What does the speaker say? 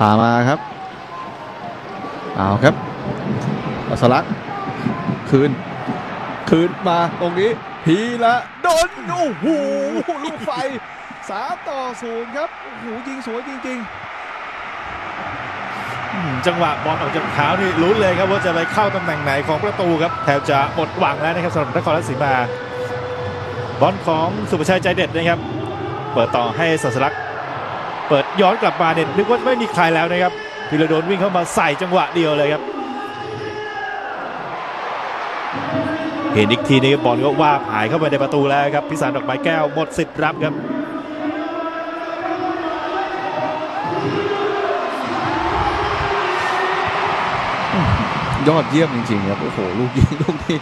พามาครับเอาครับอัสลักคืน คืนมาตรงนี้พีละโดนโอ้โหลูกไฟสามต่อศูนย์ครับโอ้โหยิงสวยจริงอืมจังหวะบอลออกจากเท้านี่ลุ้นเลยครับว่าจะไปเข้าตำแหน่งไหนของประตูครับแทบจะหมดหวังแล้วนะครับสำหรับนครราชสีมา บอลของสุภชัยใจเด็ดนะครับ เปิดต่อให้สัสลักษณ์ เปิดย้อนกลับมาเนี่ยนึกว่าไม่มีใครแล้วนะครับพิรดลวิ่งเข้ามาใส่จังหวะเดียวเลยครับ เห็นอีกทีนี้บอลก็ว่าหายเข้าไปในประตูแล้วครับพิสารดอกไม้แก้วหมดสิทธิ์รับครับยอดเยี่ยมจริงๆครับโอ้โหลูกยิงลูกนี้